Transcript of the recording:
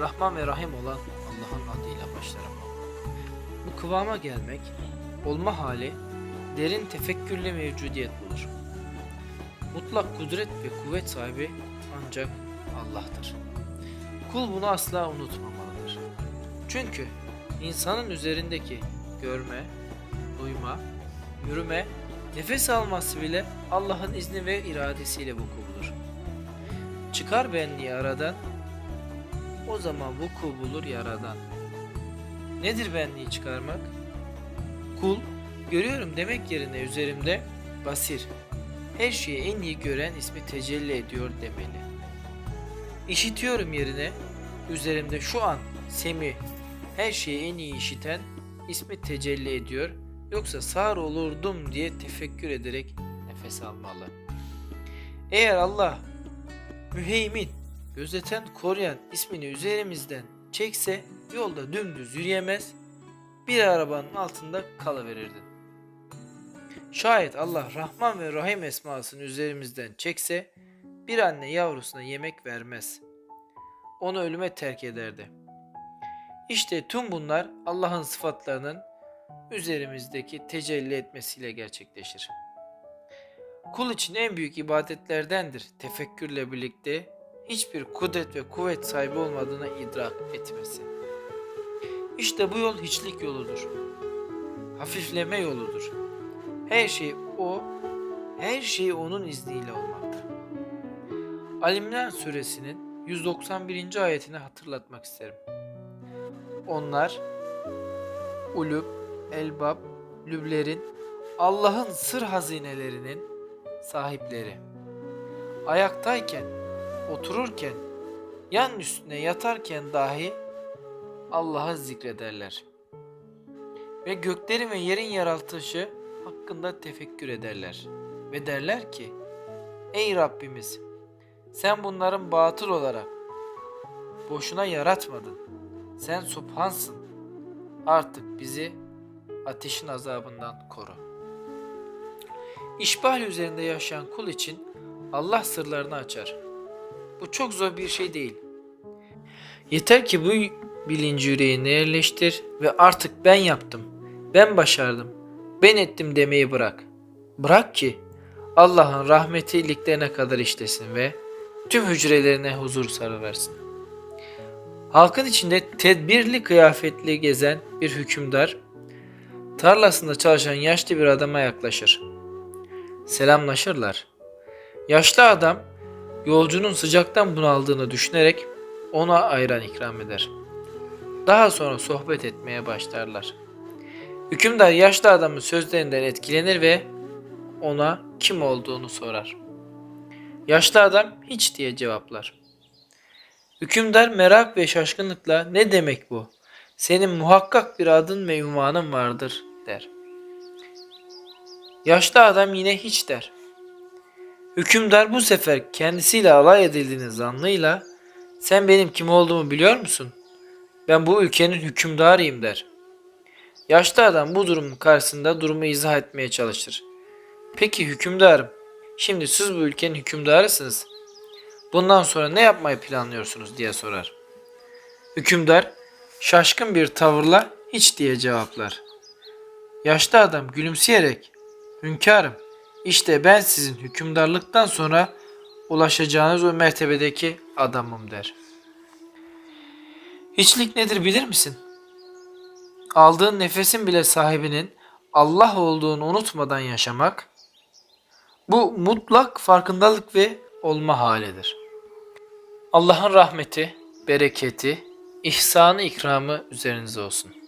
Rahman ve Rahim olan Allah'ın adıyla başlarım. Bu kıvama gelmek, olma hali derin tefekkürle mevcudiyet bulur. Mutlak kudret ve kuvvet sahibi ancak Allah'tır. Kul bunu asla unutmamalıdır. Çünkü insanın üzerindeki görme, duyma, yürüme, nefes alması bile Allah'ın izni ve iradesiyle vuku bulur. Çıkar benliği aradan, o zaman vuku bulur yaradan. Nedir benliği çıkarmak? Kul, görüyorum demek yerine üzerimde basir, her şeyi en iyi gören ismi tecelli ediyor demeli. İşitiyorum yerine üzerimde şu an semi, her şeyi en iyi işiten ismi tecelli ediyor yoksa sağır olurdum diye tefekkür ederek nefes almalı. Eğer Allah müheymin, gözeten, koruyan ismini üzerimizden çekse yolda dümdüz yürüyemez, bir arabanın altında kalıverirdin. Şayet Allah Rahman ve Rahim esmasını üzerimizden çekse bir anne yavrusuna yemek vermez. Onu ölüme terk ederdi. İşte tüm bunlar Allah'ın sıfatlarının üzerimizdeki tecelli etmesiyle gerçekleşir. Kul için en büyük ibadetlerdendir tefekkürle birlikte hiçbir kudret ve kuvvet sahibi olmadığını idrak etmesi. İşte bu yol hiçlik yoludur. Hafifleme yoludur. Her şey o, her şey onun izniyle olmakta. Alimran suresinin 191. ayetini hatırlatmak isterim. Onlar ulub, elbab, lüblerin, Allah'ın sır hazinelerinin sahipleri. Ayaktayken, otururken, yan üstüne yatarken dahi Allah'ı zikrederler. Ve göklerin ve yerin yaratılışı hakkında tefekkür ederler. Ve derler ki, Ey Rabbimiz! Sen bunların batıl olarak boşuna yaratmadın. Sen subhansın. Artık bizi ateşin azabından koru. İşbal üzerinde yaşayan kul için Allah sırlarını açar. Bu çok zor bir şey değil. Yeter ki bu bilinci yüreğine yerleştir ve artık ben yaptım, ben başardım, ben ettim demeyi bırak. Bırak ki Allah'ın rahmeti iliklerine kadar işlesin ve tüm hücrelerine huzur sarıversin. Halkın içinde tedbirli kıyafetli gezen bir hükümdar, tarlasında çalışan yaşlı bir adama yaklaşır. Selamlaşırlar. Yaşlı adam, yolcunun sıcaktan bunaldığını düşünerek ona ayran ikram eder. Daha sonra sohbet etmeye başlarlar. Hükümdar yaşlı adamın sözlerinden etkilenir ve ona kim olduğunu sorar. Yaşlı adam hiç diye cevaplar. Hükümdar merak ve şaşkınlıkla ne demek bu? Senin muhakkak bir adın ve ünvanın vardır der. Yaşlı adam yine hiç der. Hükümdar bu sefer kendisiyle alay edildiğini zannıyla sen benim kim olduğumu biliyor musun? Ben bu ülkenin hükümdarıyım der. Yaşlı adam bu durumun karşısında durumu izah etmeye çalışır. Peki hükümdarım, şimdi siz bu ülkenin hükümdarısınız. Bundan sonra ne yapmayı planlıyorsunuz diye sorar. Hükümdar şaşkın bir tavırla hiç diye cevaplar. Yaşlı adam gülümseyerek hünkârım işte ben sizin hükümdarlıktan sonra ulaşacağınız o mertebedeki adamım der. Hiçlik nedir bilir misin? Aldığın nefesin bile sahibinin Allah olduğunu unutmadan yaşamak, bu mutlak farkındalık ve olma halidir. Allah'ın rahmeti, bereketi, ihsanı ikramı üzerinize olsun.